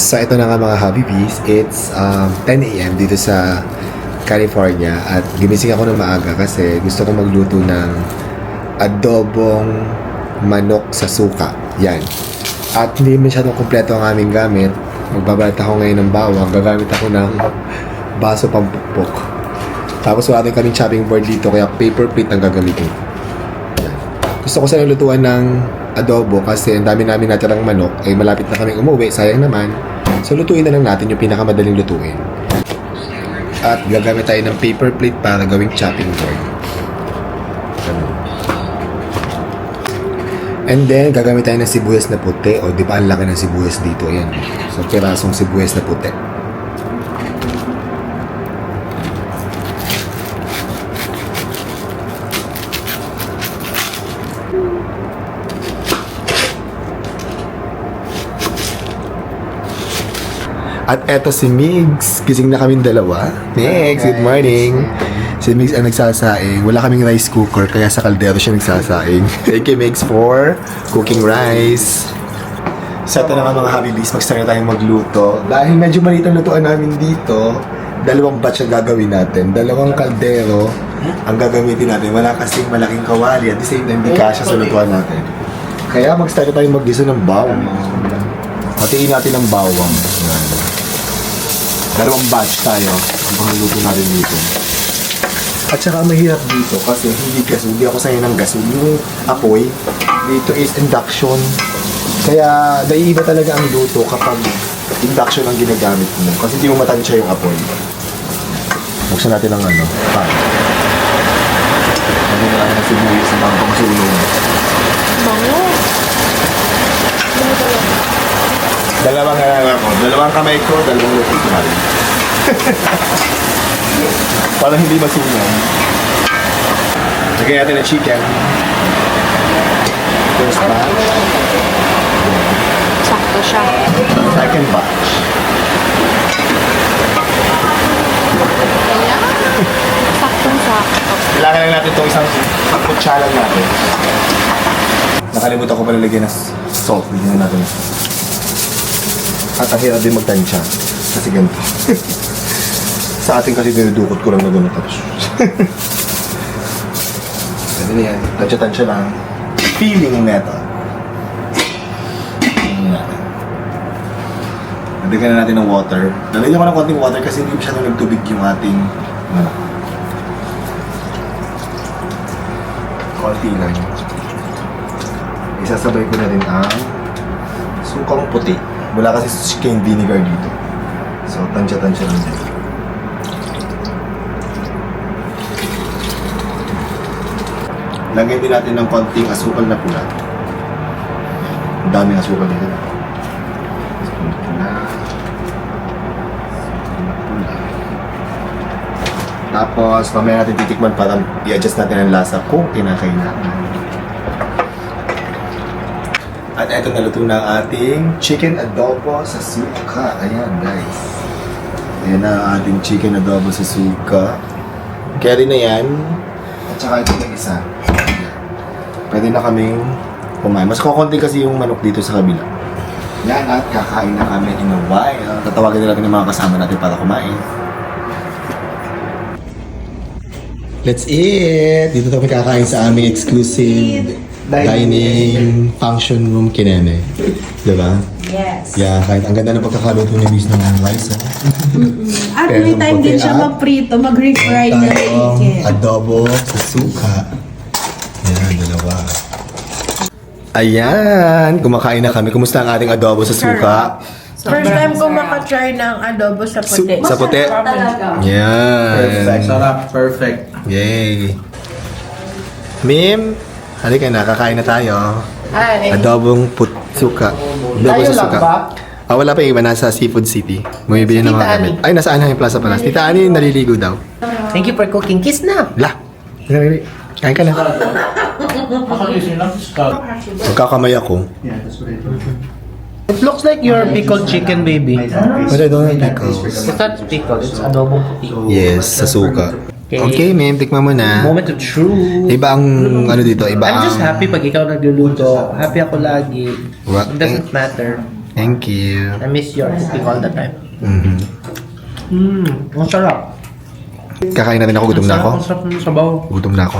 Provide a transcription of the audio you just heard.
So ito na nga mga Hobby Bees. It's um, 10 a.m. dito sa California at gimising ako ng maaga kasi gusto ko magluto ng adobong manok sa suka. Yan. At hindi masyadong kompleto ang aming gamit. Magbabalat ako ngayon ng bawang. Gagamit ako ng baso pampukpok. Tapos wala rin kaming chopping board dito kaya paper plate ang gagamitin. Gusto ko sana lutuan ng adobo kasi ang dami namin natirang manok ay malapit na kaming umuwi. Sayang naman. So lutuin na lang natin yung pinakamadaling lutuin. At gagamit tayo ng paper plate para gawing chopping board. And then, gagamit tayo ng sibuyas na puti. O, di ba ang laki ng sibuyas dito? Ayan. So, pirasong sibuyas na puti. At eto si Migs. Gising na kaming dalawa. Migs, good morning. Si Migs ang nagsasaing. Wala kaming rice cooker, kaya sa kaldero siya nagsasaing. Thank you, Migs, for cooking rice. Sa ito na nga mga mag-start na tayong magluto. Dahil medyo maliit ang lutuan namin dito, dalawang batch ang gagawin natin. Dalawang kaldero ang gagamitin natin. Wala kasing malaking kawali at the same time, di kasya sa lutuan natin. Kaya mag-start tayong mag-giso ng bawang. Hatiin natin ng bawang. Yan. Dalawang batch tayo ang pangluto natin dito. At saka mahirap dito kasi hindi gas, hindi ako sanay ng gas. Yung apoy, dito is induction. Kaya naiiba talaga ang luto kapag induction ang ginagamit mo. Kasi hindi mo matansya yung apoy. Buksan natin ang ano, pan. Ano na lang ang sibuyas ng mga Dalawang nga ako. Dalawang kamay ko, dalawang luto ko na rin. Para hindi masunog. Lagyan natin ng chicken. First batch. Sakto siya. Second batch. Ayan. Sakto. Kailangan lang natin itong isang kutsala natin. Nakalimutan ko pala lagyan ng salt. Bigyan natin. At ang hirap din magtansya. Kasi ganito. Sa atin kasi dinudukot ko lang na gano'n tapos. Pwede na yan. Tansya-tansya lang. Feeling neto. Nabigyan na natin ng water. Lalagyan ko ng konting water kasi hindi masyadong nagtubig yung ating ano, konti lang. Isasabay ko na rin ang sukang puti. Wala kasi chicken vinegar dito. So, tansya-tansya lang din. Lagyan din natin ng konting asukal na pula. Ang daming asukal dito. Asukal pula. Asukal na pula. Tapos, mamaya natin titikman para i-adjust natin ang lasa kung kinakailangan. At eto naluto na ang ating chicken adobo sa suka. Ayan, guys. Ayan na ang ating chicken adobo sa suka. Carry na yan. At saka ito na isa. Pwede na kaming kumain. Mas kukunti kasi yung manok dito sa kabila. Yan at kakain na kami in a while. Tatawagin na natin yung mga kasama natin para kumain. Let's eat! Dito kami kakain sa aming exclusive dining function room kinene. Diba? Yes. Yeah, kahit ang ganda ng pagkakaluto ni Miss ng rice. ah. At Pero may time din puti siya at mag-prito, mag-refry na Tayong chicken. adobo sa suka. Yan, dalawa. Ayan, kumakain na kami. Kumusta ang ating adobo sa suka? First time ko makatry ng adobo sa puti. sa puti? Talaga. Yan. Sarap, perfect. Yay. Mim, halika na, kakain na tayo. Ay, Adobong put suka. Adobo Tayo sa lang suka. ba? Ah, wala pa yung iba. Nasa Seafood City. Bumibili ng mga Tita gamit. Ani. Ay, nasa Anaheim Plaza pala. Tita Ani, naliligo daw. thank you for cooking. Kiss na. La. Kain ka na. Lang, scout. Magkakamay ako. It looks like your pickled chicken, baby. But I don't like pickles. It's not pickled, it's adobo puti. Yes, sa suka. Okay. Okay, ma'am, tikman mo na. Moment of truth. Iba ang ano dito, iba I'm just happy pag ikaw nagluluto. Happy ako lagi. Wa- It doesn't eh, matter. Thank you. I miss your cooking all the time. Mhm. Mmm, ang sarap. Kakain na rin ako, gutom na ako. Ang sarap ng sabaw. Gutom na ako.